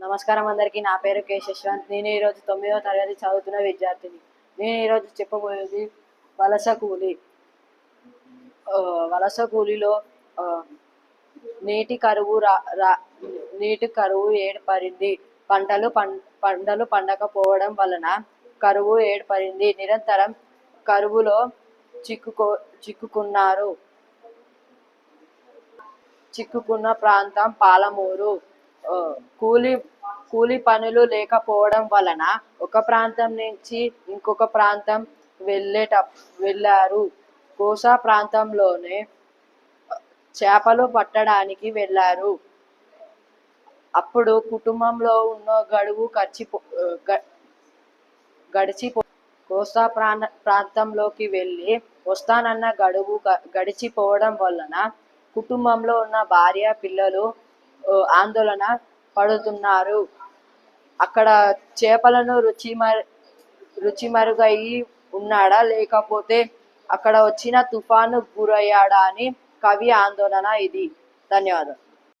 నమస్కారం అందరికీ. నా పేరు కే. శశ్వంత్ నేను ఈరోజు తొమ్మిదవ తరగతి చదువుతున్న విద్యార్థిని. నేను ఈరోజు చెప్పబోయేది వలస కూలి. వలస కూలిలో నీటి కరువు రా నీటి కరువు ఏర్పడింది. పంటలు పం పంటలు పండకపోవడం వలన కరువు ఏర్పడింది. నిరంతరం కరువులో చిక్కుకో చిక్కుకున్నారు. చిక్కుకున్న ప్రాంతం పాలమూరు. కూలి కూలి పనులు లేకపోవడం వలన ఒక ప్రాంతం నుంచి ఇంకొక ప్రాంతం వెళ్ళేట వెళ్ళారు. కోసా ప్రాంతంలోనే చేపలు పట్టడానికి వెళ్ళారు. అప్పుడు కుటుంబంలో ఉన్న గడువు ఖర్చిపో గడిచిపో కోస్తా ప్రాంత ప్రాంతంలోకి వెళ్ళి వస్తానన్న గడువు గడిచిపోవడం వలన కుటుంబంలో ఉన్న భార్య పిల్లలు ఆందోళన పడుతున్నారు. అక్కడ చేపలను రుచి మరు రుచి మరుగయి ఉన్నాడా? లేకపోతే అక్కడ వచ్చిన తుఫాను గురయ్యాడా అని కవి ఆందోళన ఇది. ధన్యవాదాలు.